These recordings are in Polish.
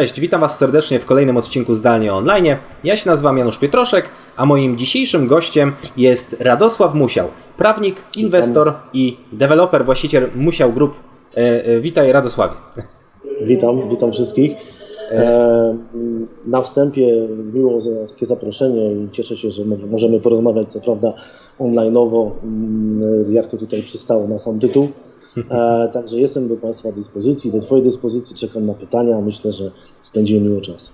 Cześć, witam Was serdecznie w kolejnym odcinku Zdalnie Online. Ja się nazywam Janusz Pietroszek, a moim dzisiejszym gościem jest Radosław Musiał, prawnik, inwestor i deweloper, właściciel Musiał Group. E, e, witaj Radosławie. Witam, witam wszystkich. E, na wstępie miło za takie zaproszenie i cieszę się, że możemy porozmawiać, co prawda online'owo, mm, jak to tutaj przystało na sam tytuł. E, także jestem do Państwa dyspozycji, do Twojej dyspozycji, czekam na pytania, myślę, że spędzimy miło czas.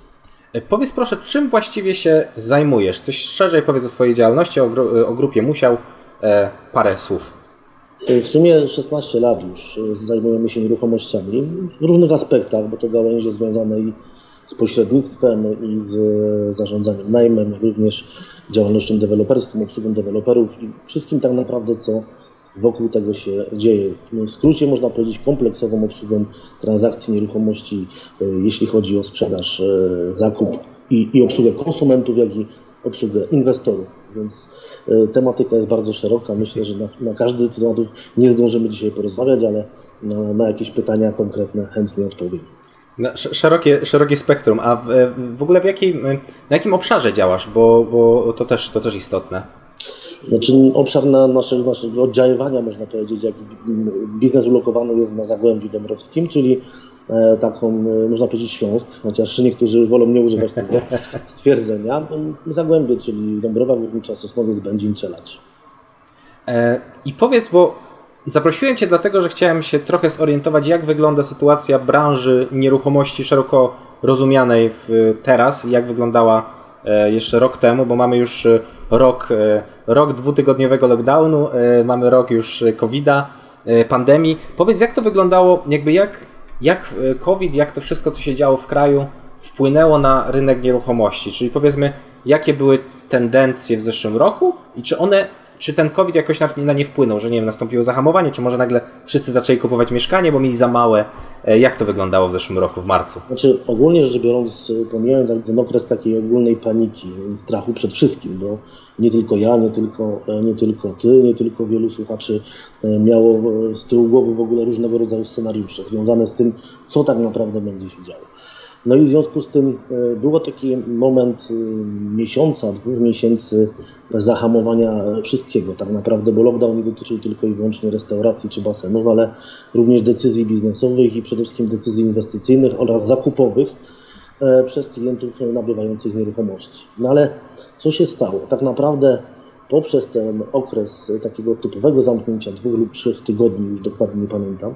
E, powiedz proszę, czym właściwie się zajmujesz? Coś szerzej powiedz o swojej działalności, o, gru, o grupie Musiał, e, parę słów. E, w sumie 16 lat już zajmujemy się nieruchomościami w różnych aspektach, bo to gałęzie związane i z pośrednictwem i z zarządzaniem najmem, również działalnością deweloperską, obsługą deweloperów i wszystkim tak naprawdę, co wokół tego się dzieje. No, w skrócie można powiedzieć kompleksową obsługą transakcji nieruchomości, e, jeśli chodzi o sprzedaż, e, zakup i, i obsługę konsumentów, jak i obsługę inwestorów. Więc e, tematyka jest bardzo szeroka. Myślę, że na, na każdy z tematów nie zdążymy dzisiaj porozmawiać, ale na, na jakieś pytania konkretne chętnie odpowiem. Szerokie, szerokie spektrum. A w, w ogóle w jakiej, na jakim obszarze działasz? Bo, bo to, też, to też istotne. Znaczy obszar na naszego, naszego oddziaływania, można powiedzieć, jak biznes ulokowany jest na Zagłębiu Dąbrowskim, czyli e, taką, e, można powiedzieć, Śląsk, chociaż niektórzy wolą nie używać tego stwierdzenia. Zagłębie, czyli Dąbrowa Górnicza, Sosnowiec, Będzin, Czelacz. E, I powiedz, bo zaprosiłem Cię dlatego, że chciałem się trochę zorientować, jak wygląda sytuacja branży nieruchomości szeroko rozumianej teraz, jak wyglądała jeszcze rok temu, bo mamy już e, rok, e, rok dwutygodniowego lockdownu, mamy rok już COVID-a, pandemii. Powiedz, jak to wyglądało, jakby jak, jak COVID, jak to wszystko, co się działo w kraju, wpłynęło na rynek nieruchomości? Czyli powiedzmy, jakie były tendencje w zeszłym roku i czy one czy ten COVID jakoś na, na nie wpłynął, że nie wiem, nastąpiło zahamowanie, czy może nagle wszyscy zaczęli kupować mieszkanie, bo mieli za małe? E, jak to wyglądało w zeszłym roku, w marcu? Znaczy, ogólnie rzecz biorąc, pomijając ten okres takiej ogólnej paniki, strachu przed wszystkim, bo nie tylko ja, nie tylko, e, nie tylko ty, nie tylko wielu słuchaczy e, miało z tyłu głowy w ogóle różnego rodzaju scenariusze związane z tym, co tak naprawdę będzie się działo. No i w związku z tym e, było taki moment e, miesiąca, dwóch miesięcy zahamowania wszystkiego tak naprawdę, bo lockdown nie dotyczył tylko i wyłącznie restauracji czy basenów, ale również decyzji biznesowych i przede wszystkim decyzji inwestycyjnych oraz zakupowych e, przez klientów nabywających nieruchomości. No ale co się stało? Tak naprawdę poprzez ten okres takiego typowego zamknięcia dwóch lub trzech tygodni, już dokładnie nie pamiętam,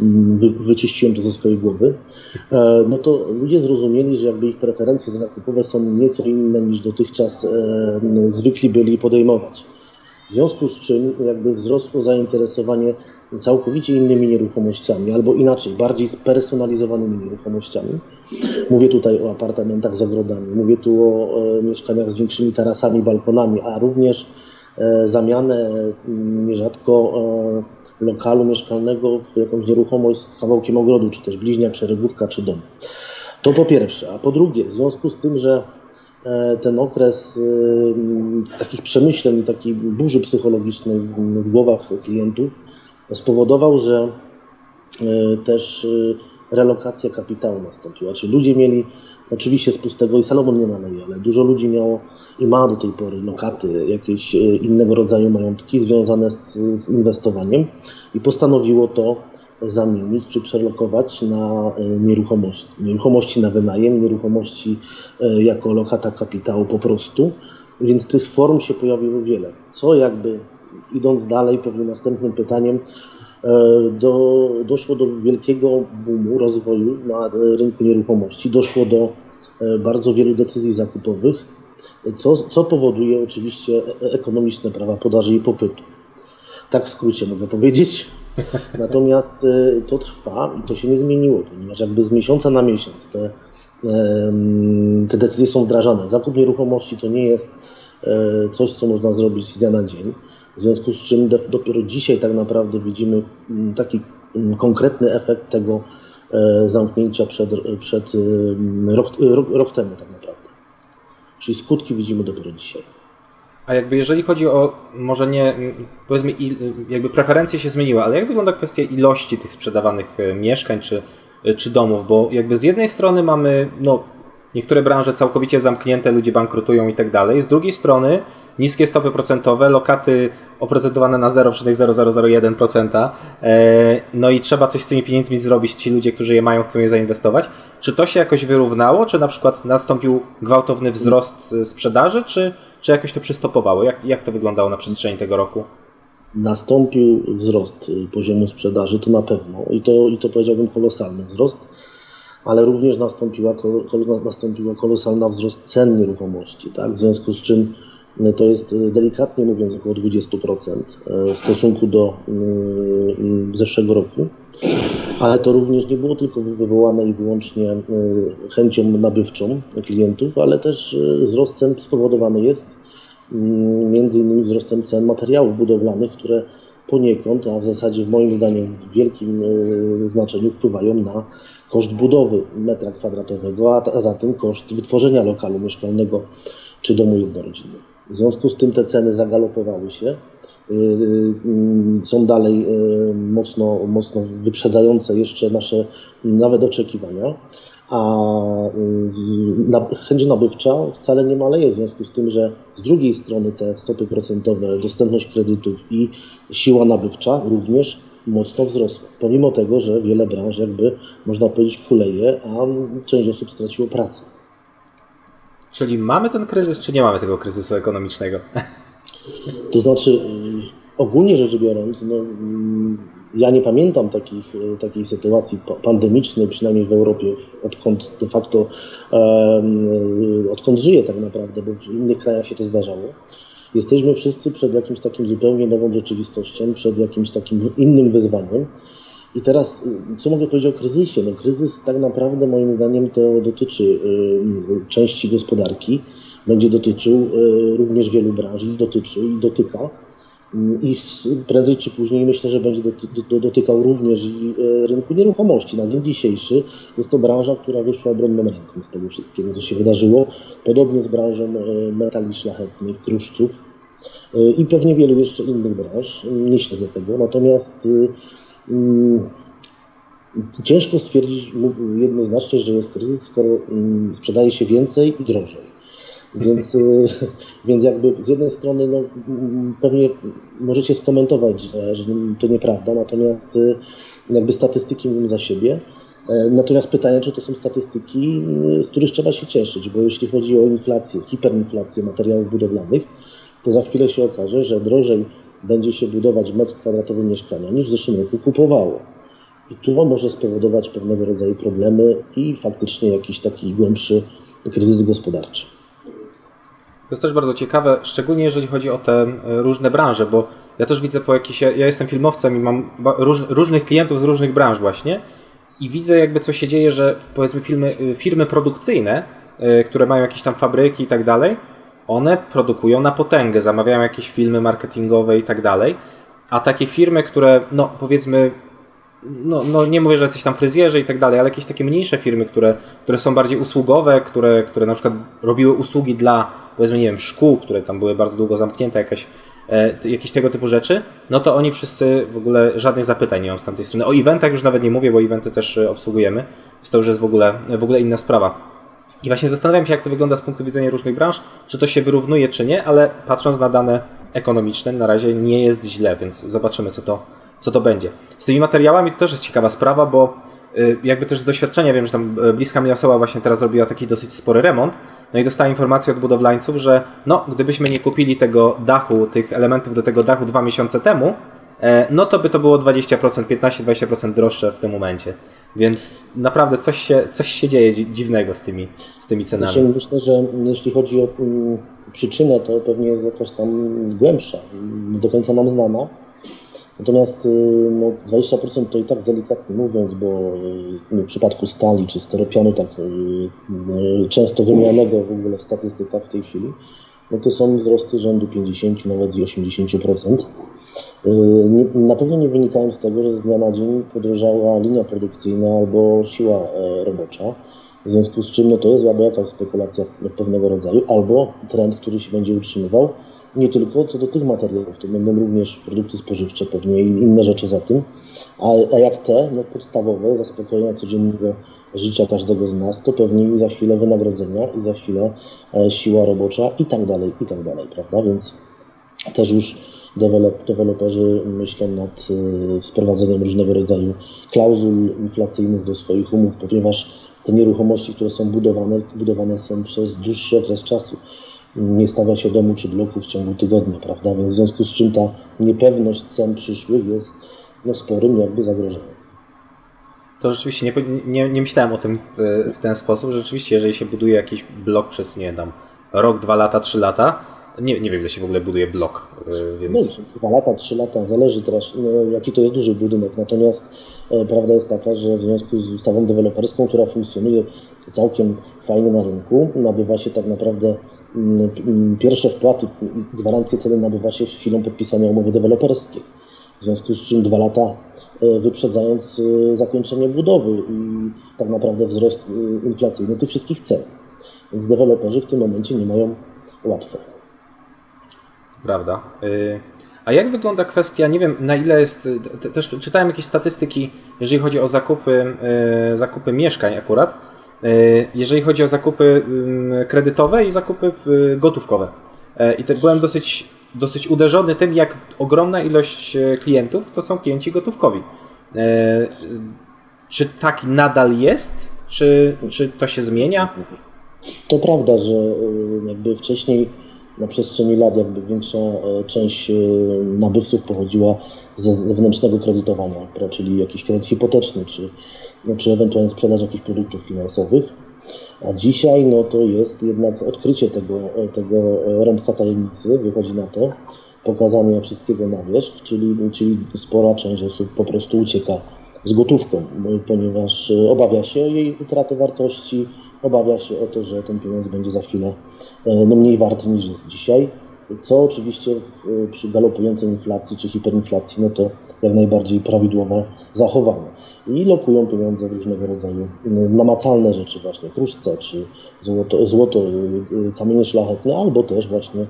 mm, wy, wyczyściłem to ze swojej głowy, e, no to ludzie zrozumieli, że jakby ich preferencje zakupowe są nieco inne niż dotychczas e, zwykli byli podejmować. W związku z czym jakby wzrosło zainteresowanie całkowicie innymi nieruchomościami, albo inaczej, bardziej spersonalizowanymi nieruchomościami. Mówię tutaj o apartamentach z ogrodami, mówię tu o e, mieszkaniach z większymi tarasami, balkonami, a również e, zamianę m, nierzadko e, lokalu mieszkalnego w jakąś nieruchomość z kawałkiem ogrodu, czy też bliźniak, szeregówka, czy dom. To po pierwsze. A po drugie, w związku z tym, że ten okres y, takich przemyśleń takiej burzy psychologicznej w głowach klientów spowodował, że e, też y, relokacja kapitału nastąpiła. Czyli ludzie mieli, oczywiście z pustego i Salomon nie ma na ale dużo ludzi miało i ma do tej pory lokaty, jakieś e, innego rodzaju majątki związane z, z inwestowaniem i postanowiło to zamienić czy przelokować na e, nieruchomości. Nieruchomości na wynajem, nieruchomości e, jako lokata kapitału po prostu. Więc tych form się pojawiło wiele. Co jakby idąc dalej, pewnie następnym pytaniem, e, do, doszło do wielkiego boomu rozwoju na rynku nieruchomości. Doszło do bardzo wielu decyzji zakupowych, co, co powoduje oczywiście ekonomiczne prawa podaży i popytu. Tak w skrócie mogę powiedzieć. Natomiast y, to trwa i to się nie zmieniło, ponieważ jakby z miesiąca na miesiąc te, te decyzje są wdrażane. Zakup nieruchomości to nie jest e, coś, co można zrobić z dnia na dzień. W związku z czym dopiero dzisiaj tak naprawdę widzimy mm, taki mm, konkretny efekt tego e, zamknięcia przed, przed rok, rok, rok temu tak naprawdę. Czyli skutki widzimy dopiero dzisiaj. A jakby jeżeli chodzi o, może nie, powiedzmy, jakby preferencje się zmieniły, ale jak wygląda kwestia ilości tych sprzedawanych e, mieszkań, czy czy domów, bo jakby z jednej strony mamy no, niektóre branże całkowicie zamknięte, ludzie bankrutują i tak dalej, z drugiej strony niskie stopy procentowe, lokaty oprocentowane na 0,0001%, e, no i trzeba coś z tymi pieniędzmi zrobić, ci ludzie, którzy je mają, chcą je zainwestować. Czy to się jakoś wyrównało, czy na przykład nastąpił gwałtowny wzrost sprzedaży, czy, czy jakoś to przystopowało? Jak, jak to wyglądało na przestrzeni tego roku? Nastąpił wzrost poziomu sprzedaży, to na pewno, i to, i to powiedziałbym kolosalny wzrost, ale również nastąpiła, nastąpiła kolosalna wzrost cen nieruchomości, tak? w związku z czym to jest e, delikatnie mówiąc około 20% e, w stosunku do mm, zeszłego roku. Ale to również nie było tylko wywołane i wyłącznie e, chęcią nabywczą klientów, ale też wzrost cen spowodowany jest mm, między innymi wzrostem cen materiałów budowlanych, które poniekąd, a w zasadzie w moim zdaniem w wielkim znaczeniu wpływają na koszt budowy metra kwadratowego, a zatem koszt wytworzenia lokalu mieszkalnego czy domu jednorodzinnego. W związku z tym te ceny zagalopowały się. Y, y, są dalej y, mocno, mocno wyprzedzające jeszcze nasze nawet oczekiwania, a chęć nabywcza wcale nie maleje w związku z tym, że z drugiej strony te stopy procentowe, dostępność kredytów i siła nabywcza również mocno wzrosła. Pomimo tego, że wiele branż jakby można powiedzieć kuleje, a część osób straciło pracę. Czyli mamy ten kryzys, czy nie mamy tego kryzysu ekonomicznego? To znaczy, y, ogólnie rzecz biorąc, no, mm, ja nie pamiętam takich, y, takiej sytuacji pandemicznej, przynajmniej w Europie, odkąd de facto, odkąd żyję tak naprawdę, bo w innych krajach się to zdarzało. Jesteśmy wszyscy przed jakimś takim zupełnie nową rzeczywistością, przed jakimś takim innym wyzwaniem. I teraz, co mogę powiedzieć o kryzysie? No, kryzys tak naprawdę moim zdaniem to dotyczy y, części gospodarki, będzie dotyczył y, również wielu branż i dotyczy i dotyka. I prędzej czy później myślę, że będzie dotykał również i y, rynku nieruchomości. Na dzień dzisiejszy jest to branża, która wyszła obronną ręką z tego wszystkiego, co się wydarzyło. Podobnie z branżą metali szlachetnych, kruszców i pewnie wielu jeszcze innych branż. Nie śledzę tego. Natomiast Mm, ciężko stwierdzić jednoznacznie, że jest kryzys, skoro mm, sprzedaje się więcej i drożej. Więc, y, więc jakby z jednej strony no, mm, pewnie możecie skomentować, że, że to nieprawda, natomiast y, jakby statystyki mówią za siebie. E, natomiast pytanie, czy to są statystyki, z których trzeba się cieszyć, bo jeśli chodzi o inflację, hiperinflację materiałów budowlanych, to za chwilę się okaże, że drożej będzie się budować metr kwadratowy mieszkania niż w zeszłym roku kupowało. I to może spowodować pewnego rodzaju problemy i faktycznie jakiś taki głębszy kryzys gospodarczy. To jest też bardzo ciekawe, szczególnie jeżeli chodzi o te e, różne branże, bo ja też widzę po jakiś. Ja jestem filmowcem i mam róż, różnych klientów z różnych branż, właśnie, i widzę, jakby co się dzieje, że powiedzmy firmy, e, firmy produkcyjne, e, które mają jakieś tam fabryki i tak dalej, one produkują na potęgę, zamawiają jakieś filmy marketingowe i tak dalej, a takie firmy, które, no powiedzmy, no, no nie mówię, że jacyś tam fryzjerzy i tak dalej, ale jakieś takie mniejsze firmy, które, które są bardziej usługowe, które, które na przykład robiły usługi dla, powiedzmy, nie wiem, szkół, które tam były bardzo długo zamknięte, jakaś, e, jakieś tego typu rzeczy, no to oni wszyscy w ogóle żadnych zapytań nie mają z tamtej strony. O eventach już nawet nie mówię, bo eventy też e, obsługujemy, więc to już jest w ogóle, w ogóle inna sprawa. I właśnie zastanawiam się, jak to wygląda z punktu widzenia różnych branż, czy to się wyrównuje, czy nie, ale patrząc na dane ekonomiczne, na razie nie jest źle, więc zobaczymy, co to, co to będzie. Z tymi materiałami to też jest ciekawa sprawa, bo y, jakby też z doświadczenia wiem, że tam y, bliska mnie osoba właśnie teraz robiła taki dosyć spory remont, no i dostała informację od budowlańców, że no, gdybyśmy nie kupili tego dachu, tych elementów do tego dachu dwa miesiące temu, e, no to by to było 20%, 15-20% droższe w tym momencie. Więc naprawdę coś się, coś się dzieje dziwnego z tymi, z tymi cenami. Znaczy, myślę, że jeśli chodzi o um, przyczynę, to pewnie jest jakaś tam głębsza, nie do końca nam znana. Natomiast y, no, 20% to i tak delikatnie mówiąc, bo y, w przypadku stali czy steropianu, tak y, często wymienianego w ogóle w statystykach w tej chwili, no to są wzrosty rzędu 50, nawet i 80%. Y, na pewno nie wynikają z tego, że z dnia na dzień podrożała linia produkcyjna albo siła e, robocza, w związku z czym no to jest albo jakaś spekulacja pewnego rodzaju, albo trend, który się będzie utrzymywał, nie tylko co do tych materiałów, to będą również produkty spożywcze pewnie i inne rzeczy za tym, a, a jak te, no podstawowe, zaspokojenia codziennego życia każdego z nas, to pewnie i za chwilę wynagrodzenia i za chwilę e, siła robocza i tak dalej, i tak dalej, prawda, więc też już dewelop, deweloperzy myślą nad y, wprowadzeniem różnego rodzaju klauzul inflacyjnych do swoich umów, ponieważ te nieruchomości, które są budowane, budowane są przez dłuższy okres czasu. Nie stawia się domu czy bloku w ciągu tygodnia, prawda? Więc w związku z czym ta niepewność cen przyszłych jest no, sporym jakby zagrożeniem. To rzeczywiście nie, nie, nie myślałem o tym w, w, ten sposób. Rzeczywiście, jeżeli się buduje jakiś blok przez, nie wiem, rok, dwa lata, trzy lata, nie, nie wiem, ile się w ogóle buduje blok, y, więc... No, dwa lata, trzy lata, zależy teraz, no, jaki to jest duży budynek. Natomiast e, prawda jest taka, że w związku z ustawą deweloperską, która funkcjonuje całkiem fajnie na rynku, nabywa się tak naprawdę mm, mm, pierwsze wpłaty gwarancje ceny nabywa się chwilą podpisania umowy deweloperskiej. W związku z czym dwa lata e, wyprzedzając e, zakończenie budowy i tak naprawdę wzrost inflacyjny tych wszystkich cen. Więc deweloperzy w tym momencie nie mają łatwo. Prawda. Y, a jak wygląda kwestia, nie wiem na ile jest, też czytałem jakieś statystyki, jeżeli chodzi o zakupy, y, zakupy mieszkań akurat, y, jeżeli chodzi o zakupy kredytowe i zakupy gotówkowe. I tak byłem dosyć, dosyć uderzony tym, jak ogromna ilość klientów to są klienci gotówkowi. Czy tak nadal jest? Czy, czy to się zmienia? To prawda, że jakby wcześniej na przestrzeni lat jakby większa e, część e, nabywców pochodziła ze zewnętrznego kredytowania, czyli jakiś kredyt hipoteczny, czy, no, czy ewentualnie sprzedaż jakichś produktów finansowych. A dzisiaj no, to jest jednak odkrycie tego, e, tego rąbka tajemnicy, wychodzi na to, pokazanie wszystkiego na wierzch, czyli, czyli spora część osób po prostu ucieka z gotówką, ponieważ obawia się jej utraty wartości, obawia się o to, że ten pieniądz będzie za chwilę e, no, mniej warty niż jest dzisiaj, co oczywiście w, przy galopującej inflacji czy hiperinflacji, no to jak najbardziej prawidłowe zachowanie. I lokują pieniądze w różnego rodzaju namacalne rzeczy właśnie, kruszce czy złoto, złoto e, kamienie szlachetne, albo też właśnie e,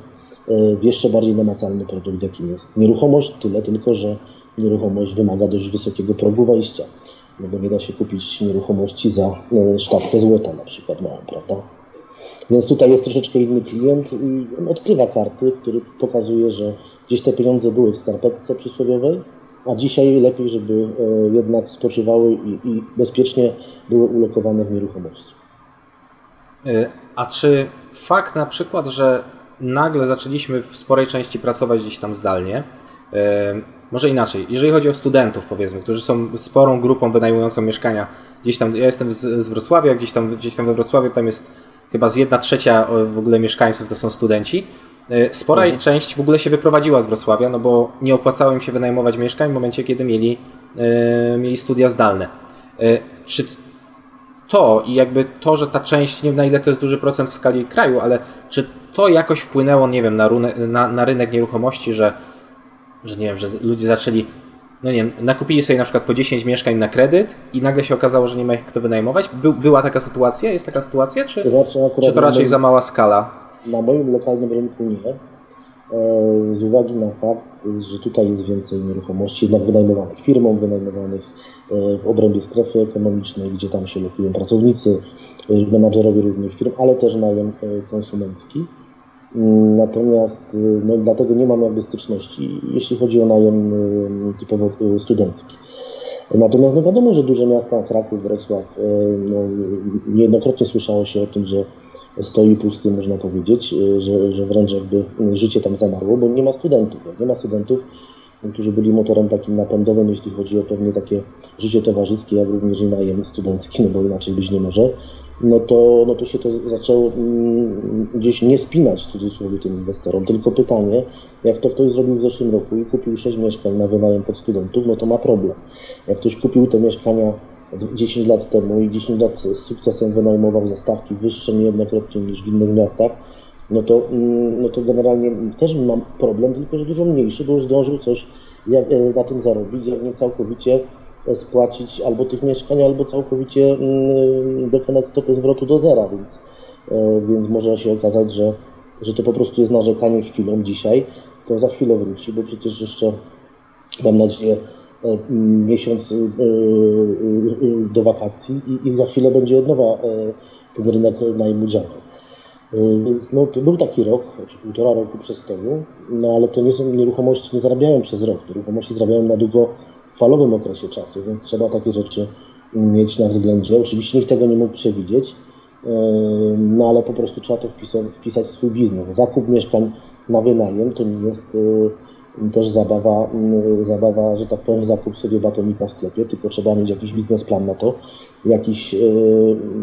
w jeszcze bardziej namacalny produkt, jakim jest nieruchomość, tyle tylko, że nieruchomość wymaga dość wysokiego progu wejścia no bo nie da się kupić nieruchomości za e, sztabkę złota na przykład małą, prawda? Więc tutaj jest troszeczkę inny klient i odkrywa karty, który pokazuje, że gdzieś te pieniądze były w skarpetce przysłowiowej, a dzisiaj lepiej, żeby e, jednak spoczywały i, i bezpiecznie były ulokowane w nieruchomości. E, a czy fakt na przykład, że nagle zaczęliśmy w sporej części pracować gdzieś tam zdalnie, może inaczej, jeżeli chodzi o studentów, powiedzmy, którzy są sporą grupą wynajmującą mieszkania, gdzieś tam, ja jestem z, z Wrocławia, gdzieś tam, gdzieś tam we Wrocławiu, tam jest chyba z jedna trzecia w ogóle mieszkańców to są studenci. E, spora mhm. ich część w ogóle się wyprowadziła z Wrocławia, no bo nie opłacało im się wynajmować mieszkań w momencie, kiedy mieli, e, mieli studia zdalne. E, czy to i jakby to, że ta część, nie wiem na ile to jest duży procent w skali kraju, ale czy to jakoś wpłynęło, nie wiem, na, na, na rynek nieruchomości, że że nie wiem, że ludzie zaczęli, no nie wiem, nakupili sobie na przykład po 10 mieszkań na kredyt i nagle się okazało, że nie ma ich kto wynajmować. By, była taka sytuacja? Jest taka sytuacja? Czy, to, znaczy czy to raczej moim, za mała skala? Na moim lokalnym rynku nie. E, z uwagi na fakt, że tutaj jest więcej nieruchomości jednak wynajmowanych firmom, wynajmowanych e, w obrębie strefy ekonomicznej, gdzie tam się lokują pracownicy, e, menadżerowie różnych firm, ale też najem konsumencki. Natomiast y, no, dlatego nie mam jakby styczności, jeśli chodzi o najem y, typowo y, studencki. Natomiast no wiadomo, że duże miasta, Kraków, Wrocław, no, niejednokrotnie słyszało się o tym, że stoi pusty, można powiedzieć, że, że wręcz jakby życie tam zamarło, bo nie ma studentów. Nie ma studentów, którzy byli motorem takim napędowym, jeśli chodzi o pewnie takie życie towarzyskie, jak również i najem studencki, no bo inaczej być nie może no to, no to się to zaczęło mm, gdzieś nie spinać w cudzysłowie tym inwestorom. Tylko pytanie, jak to ktoś zrobił w zeszłym roku i kupił 6 mieszkań na wynajem pod studentów, no to ma problem. Jak ktoś kupił te mieszkania 10 lat temu i 10 lat z sukcesem wynajmował za stawki wyższe niejednokrotnie niż w innych miastach, no to, mm, no to generalnie też mam problem, tylko że dużo mniejszy, bo już zdążył coś e, na tym zarobić, jak nie całkowicie spłacić albo tych mieszkań, albo całkowicie mm, dokonać stopy zwrotu do zera, więc, e, więc może się okazać, że że to po prostu jest narzekanie chwilą dzisiaj, to za chwilę wróci, bo przecież jeszcze mam nadzieję miesiąc do wakacji i, i za chwilę będzie od nowa ten rynek najmu działał. Więc no, to był taki rok, czy półtora roku przestoju, no ale to nie są nieruchomości, nie zarabiają przez rok. Nieruchomości zarabiają na długofalowym okresie czasu, więc trzeba takie rzeczy mieć na względzie. Oczywiście nikt tego nie mógł przewidzieć, no ale po prostu trzeba to wpisać, w swój biznes. Zakup mieszkań na wynajem to nie jest też zabawa, zabawa, że tak powiem, zakup sobie batonika w sklepie, tylko trzeba mieć jakiś biznesplan na to, jakiś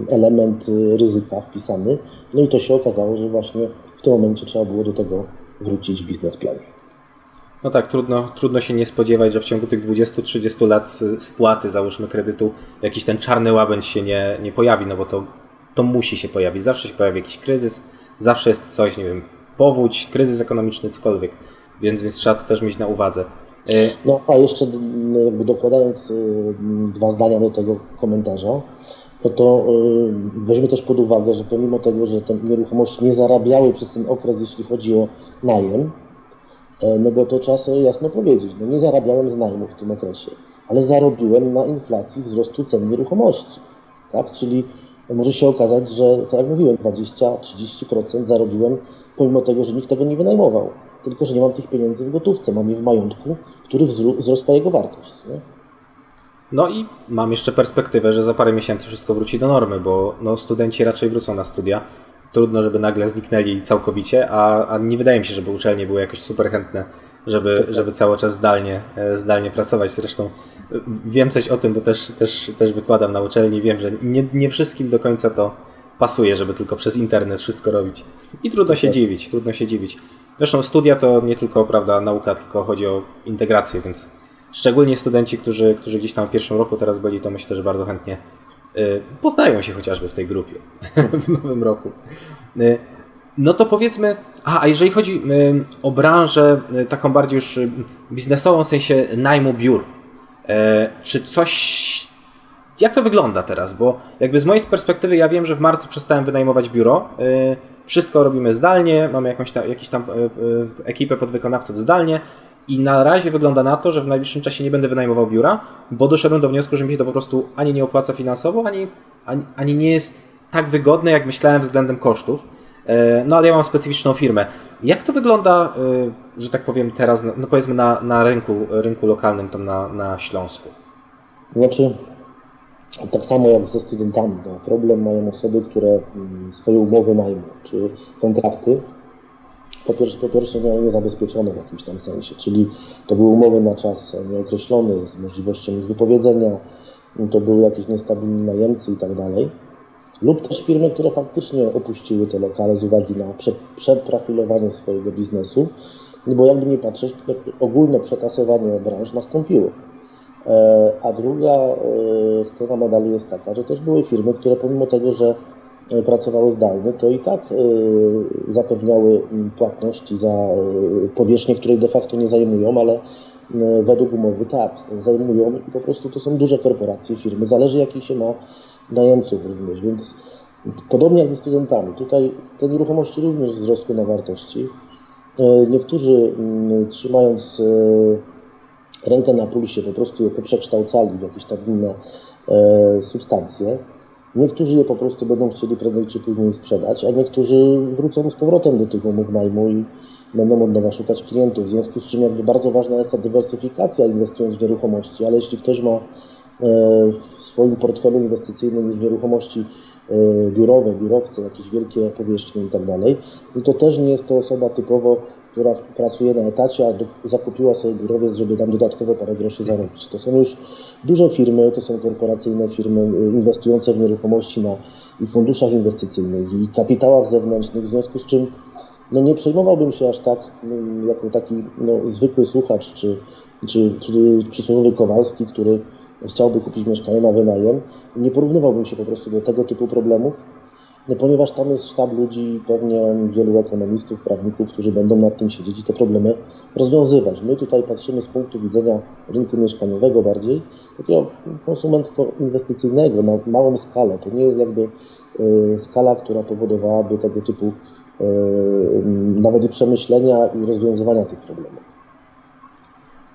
element ryzyka wpisany. No i to się okazało, że właśnie w tym momencie trzeba było do tego wrócić w biznesplanie. No tak, trudno, trudno się nie spodziewać, że w ciągu tych 20-30 lat spłaty, załóżmy kredytu, jakiś ten czarny łabędź się nie, nie pojawi, no bo to, to musi się pojawić. Zawsze się pojawi jakiś kryzys, zawsze jest coś, nie wiem, powódź, kryzys ekonomiczny, cokolwiek więc, więc trzeba to też mieć na uwadze. No a jeszcze jakby dokładając dwa zdania do tego komentarza, no to weźmy też pod uwagę, że pomimo tego, że te nieruchomości nie zarabiały przez ten okres, jeśli chodzi o najem, no bo to trzeba sobie jasno powiedzieć, no nie zarabiałem z najmu w tym okresie, ale zarobiłem na inflacji wzrostu cen nieruchomości, tak, czyli może się okazać, że tak jak mówiłem, 20-30% zarobiłem pomimo tego, że nikt tego nie wynajmował tylko że nie mam tych pieniędzy w gotówce, mam je w majątku, który wzrosła jego wartość. Nie? No i mam jeszcze perspektywę, że za parę miesięcy wszystko wróci do normy, bo no, studenci raczej wrócą na studia. Trudno, żeby nagle zniknęli całkowicie, a, a nie wydaje mi się, żeby uczelnie były jakoś super chętne, żeby, żeby cały czas zdalnie, e, zdalnie pracować. Zresztą e, wiem coś o tym, bo też, też, też wykładam na uczelni. Wiem, że nie, nie wszystkim do końca to pasuje, żeby tylko przez internet wszystko robić. I trudno się dziwić, trudno się dziwić. Zresztą studia to nie tylko prawda, nauka, tylko chodzi o integrację, więc szczególnie studenci, którzy, którzy gdzieś tam w pierwszym roku teraz byli, to myślę, że bardzo chętnie poznają się chociażby w tej grupie w nowym roku. Y, no to powiedzmy, a, a jeżeli chodzi y, o branżę taką bardziej już biznesową, w sensie najmu biur, czy coś, jak to wygląda teraz? Bo jakby z mojej perspektywy ja wiem, że w marcu przestałem wynajmować biuro, wszystko robimy zdalnie, mamy jakąś tam, jakąś tam e, e, ekipę podwykonawców zdalnie i na razie wygląda na to, że w najbliższym czasie nie będę wynajmował biura, bo doszedłem do wniosku, że mi się to po prostu ani nie opłaca finansowo, ani, ani, ani nie jest tak wygodne, jak myślałem względem kosztów. E, no ale ja mam specyficzną firmę. Jak to wygląda, że tak powiem teraz, no powiedzmy na, na rynku, rynku lokalnym tam na, na Śląsku? Znaczy, tak samo jak ze studentami. No, problem mają osoby, które mm, swoje umowy najmu czy kontrakty po pierwsze, po pierwsze miały niezabezpieczone w jakimś tam sensie, czyli to były umowy na czas nieokreślony z możliwością ich wypowiedzenia, to były jakieś niestabilni najemcy i tak dalej. Lub też firmy, które faktycznie opuściły te lokale z uwagi na prze, przeprofilowanie swojego biznesu, no bo jakby nie patrzeć, ogólne przetasowanie branż nastąpiło. E, a druga e, strona medalu jest taka, że też były firmy, które pomimo tego, że pracowały zdalnie, to i tak zapewniały płatności za powierzchnię, której de facto nie zajmują, ale według umowy tak, zajmują i po prostu to są duże korporacje, firmy, zależy jaki się ma najemców również, więc podobnie jak ze studentami, tutaj te nieruchomości również wzrosły na wartości. Niektórzy trzymając rękę na pulsie, po prostu je przekształcali w jakieś tam inne e, substancje. Niektórzy je po prostu będą chcieli prędzej czy później sprzedać, a niektórzy wrócą z powrotem do tych umów najmu i będą od nowa szukać klientów. W związku z czym jakby bardzo ważna jest ta dywersyfikacja inwestując w nieruchomości, ale jeśli ktoś ma e, w swoim portfelu inwestycyjnym już nieruchomości biurowe, biurowce, jakieś wielkie powierzchnie i tak dalej, no to też nie jest to osoba typowo która pracuje na etacie, a zakupiła sobie biurowiec, żeby tam dodatkowo parę groszy zarobić. To są już duże firmy, to są korporacyjne firmy y, inwestujące w nieruchomości na i funduszach inwestycyjnych i kapitałach zewnętrznych, w związku z czym no nie przejmowałbym się aż tak no, jako taki no, zwykły słuchacz czy, czy, czy przysłowiowy Kowalski, który chciałby kupić mieszkanie na wynajem. Nie porównywałbym się po prostu do tego typu problemów, no ponieważ tam jest sztab ludzi, pewnie wielu ekonomistów, prawników, którzy będą nad tym siedzieć i te problemy rozwiązywać. My tutaj patrzymy z punktu widzenia rynku mieszkaniowego bardziej, takiego konsumencko-inwestycyjnego na małą skalę. To nie jest jakby y, skala, która powodowałaby tego typu nawet i przemyślenia i rozwiązywania tych problemów.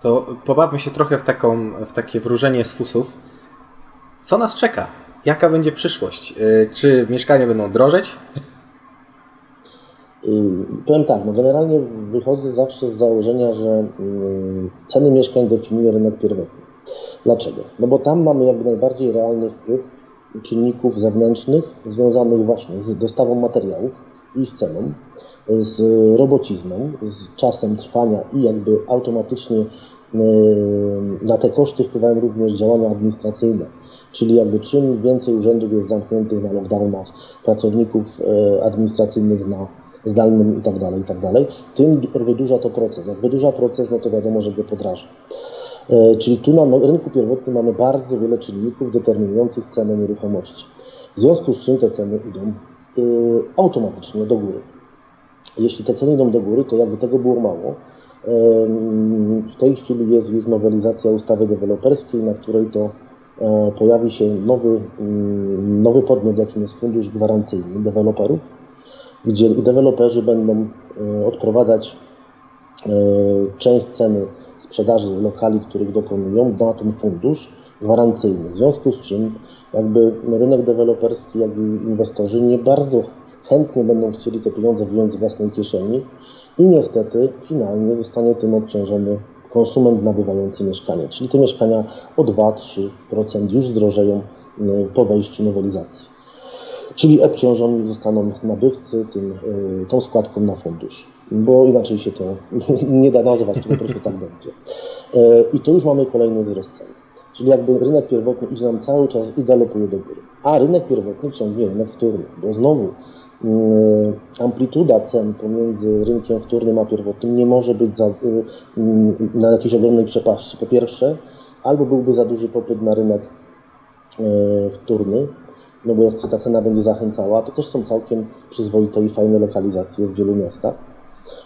To pobawmy się trochę w, taką, w takie wróżenie z fusów. Co nas czeka? Jaka będzie przyszłość? Czy mieszkania będą drożeć? Powiem tak, no generalnie wychodzę zawsze z założenia, że ceny mieszkań definiuje rynek pierwotny. Dlaczego? No bo tam mamy jakby najbardziej realny wpływ czynników zewnętrznych związanych właśnie z dostawą materiałów i ich ceną, z robocizną, z czasem trwania i jakby automatycznie na te koszty wpływają również działania administracyjne. Czyli jakby czym więcej urzędów jest zamkniętych na lockdownach, pracowników administracyjnych na zdalnym i tak dalej, i tak tym wydłuża to proces. Jak wydłuża proces, no to wiadomo, że go podraża. E, czyli tu na rynku pierwotnym mamy bardzo wiele czynników determinujących cenę nieruchomości. W związku z czym te ceny idą e, automatycznie do góry. Jeśli te ceny idą do góry, to jakby tego było mało. E, w tej chwili jest już nowelizacja ustawy deweloperskiej, na której to pojawi się nowy, mm, nowy podmiot, jakim jest Fundusz Gwarancyjny Deweloperów gdzie deweloperzy będą e, odprowadzać e, część ceny sprzedaży lokali, których dokonują, na ten fundusz gwarancyjny. W związku z czym jakby rynek deweloperski, jakby inwestorzy nie bardzo chętnie będą chcieli te pieniądze wyjąć z własnej kieszeni i niestety finalnie zostanie tym obciążony konsument nabywający mieszkanie, czyli te mieszkania o 2-3% już zdrożeją e, po wejściu nowelizacji czyli obciążeni zostaną nabywcy tym, y, tą składką na fundusz, bo inaczej się to nie da nazwać, to po prostu tak będzie. Y, I to już mamy kolejny wzrost cen. Czyli jakby rynek pierwotny idzie nam cały czas i galopuje do góry. A rynek pierwotny ciągnie rynek wtórny, bo znowu y, amplituda cen pomiędzy rynkiem wtórnym a pierwotnym nie może być za, na jakiejś ogromnej przepaści. Po pierwsze, albo byłby za duży popyt na rynek wtórny, no bo jak ta cena będzie zachęcała, to też są całkiem przyzwoite i fajne lokalizacje w wielu miastach.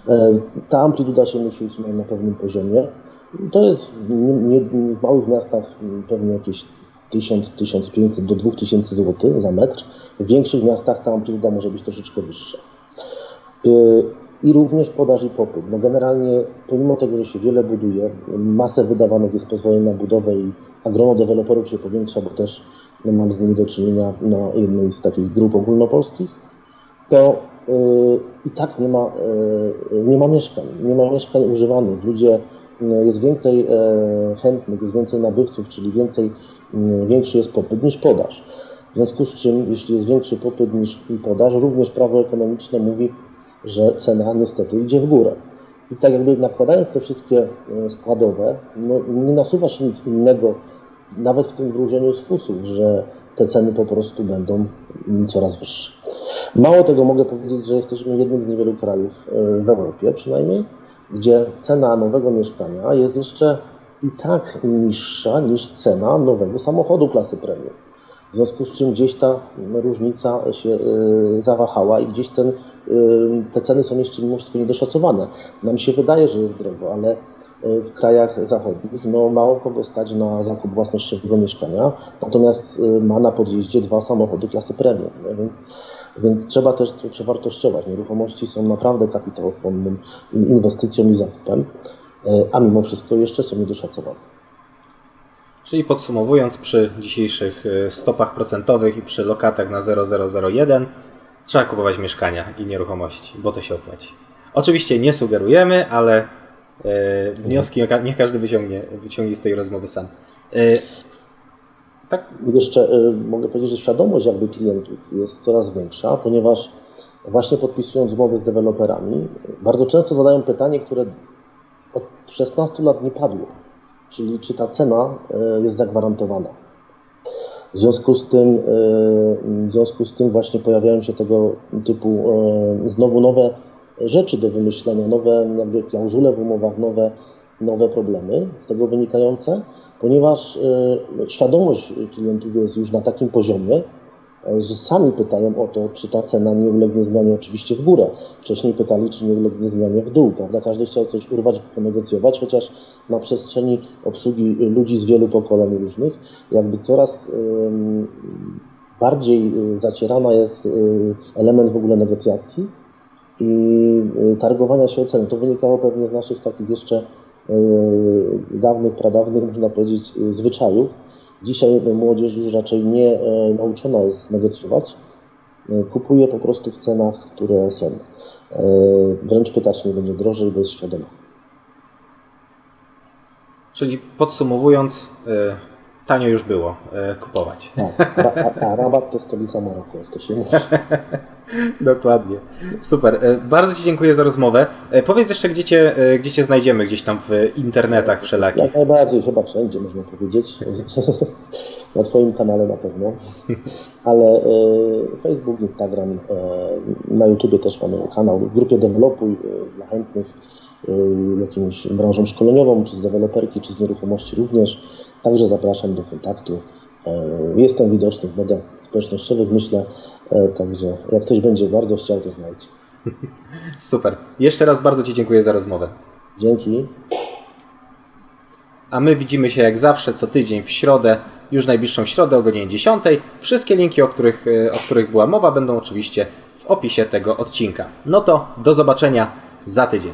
E, ta amplituda się musi utrzymać na pewnym poziomie. To jest w małych miastach pewnie jakieś 1000-1500 do 2000 zł za metr. W większych miastach ta amplituda może być troszeczkę wyższa. E, I również podaż i popyt. No generalnie, pomimo tego, że się wiele buduje, masę wydawanych jest pozwoleń na budowę i a grono deweloperów się powiększa, bo też mam z nimi do czynienia na jednej z takich grup ogólnopolskich, to yy, i tak nie ma, yy, nie ma mieszkań, nie ma mieszkań używanych. Ludzie, jest więcej yy, chętnych, jest więcej nabywców, czyli więcej, większy jest popyt niż podaż. W związku z czym, jeśli jest większy popyt niż podaż, również prawo ekonomiczne mówi, że cena niestety idzie w górę. I tak jakby nakładając te wszystkie yy, składowe, no, nie nasuwa się nic innego nawet w tym wróżeniu z fusów, że te ceny po prostu będą coraz wyższe. Mało tego mogę powiedzieć, że jesteśmy jednym z niewielu krajów e, w Europie przynajmniej, gdzie cena nowego mieszkania jest jeszcze i tak niższa niż cena nowego samochodu klasy premium. W związku z czym gdzieś ta różnica się e, zawahała i gdzieś ten, e, te ceny są jeszcze mimo wszystko niedoszacowane. Nam się wydaje, że jest drogo, ale w krajach zachodnich, no mało kogo stać na zakup własnościowego mieszkania, natomiast e, ma na podjeździe dwa samochody klasy premium, więc, więc trzeba też to przewartościować. Nieruchomości są naprawdę kapitałochłonnym inwestycją i zakupem, e, a mimo wszystko jeszcze są niedoszacowane. Czyli podsumowując, przy dzisiejszych stopach procentowych i przy lokatach na 0001 trzeba kupować mieszkania i nieruchomości, bo to się opłaci. Oczywiście nie sugerujemy, ale wnioski niech każdy wyciągnie, wyciągnie z tej rozmowy sam. E, tak? Jeszcze e, mogę powiedzieć, że świadomość jakby klientów jest coraz większa, ponieważ właśnie podpisując umowy z deweloperami, bardzo często zadają pytanie, które od 16 lat nie padło, czyli czy ta cena jest zagwarantowana. W związku z tym, w związku z tym właśnie pojawiają się tego typu znowu nowe rzeczy do wymyślenia, nowe jakby klauzule w umowach, nowe, nowe problemy z tego wynikające, ponieważ e, świadomość klientów jest już na takim poziomie, e, że sami pytają o to, czy ta cena nie ulegnie zmianie oczywiście w górę. Wcześniej pytali, czy nie ulegnie zmianie w dół, prawda? Każdy chciał coś urwać, ponegocjować, chociaż na przestrzeni obsługi ludzi z wielu pokoleń różnych, jakby coraz bardziej e, zacierana jest element w ogóle negocjacji, i y, targowania się o ceny. To wynikało pewnie z naszych takich jeszcze y, dawnych, pradawnych, można powiedzieć, zwyczajów. Dzisiaj młodzież już raczej nie y, nauczona jest negocjować. Y, Kupuje po prostu w cenach, które są. Y, Wręcz pytać nie będzie drożej, bo jest świadoma. Czyli podsumowując, tanio już było y, kupować. A, a, a, rabat to stolica Maroku, jak to się mówi. Dokładnie. Super. Y, Bardzo Ci dziękuję za rozmowę. Y, Powiedz jeszcze, gdzie Cię, y, gdzie cię znajdziemy, gdzieś tam w internetach wszelakich. Jak najbardziej, chyba wszędzie można powiedzieć. Na Twoim kanale na pewno. Ale e, Facebook, Instagram, e, na YouTubie też mamy kanał. W grupie Developuj e, dla chętnych e, jakimś branżą szkoleniową, czy z deweloperki, czy z nieruchomości również. Także zapraszam do kontaktu. E, Jestem widoczny w mediach społecznościowych, myślę. e, Także jak ktoś będzie bardzo chciał, to znajdzie. Super. Jeszcze raz bardzo Ci dziękuję za rozmowę. Dzięki. A my widzimy się jak zawsze co tydzień w środę, już najbliższą środę o godzinie 10. Wszystkie linki, o których, y, o których była mowa, będą oczywiście w opisie tego odcinka. No to do zobaczenia za tydzień.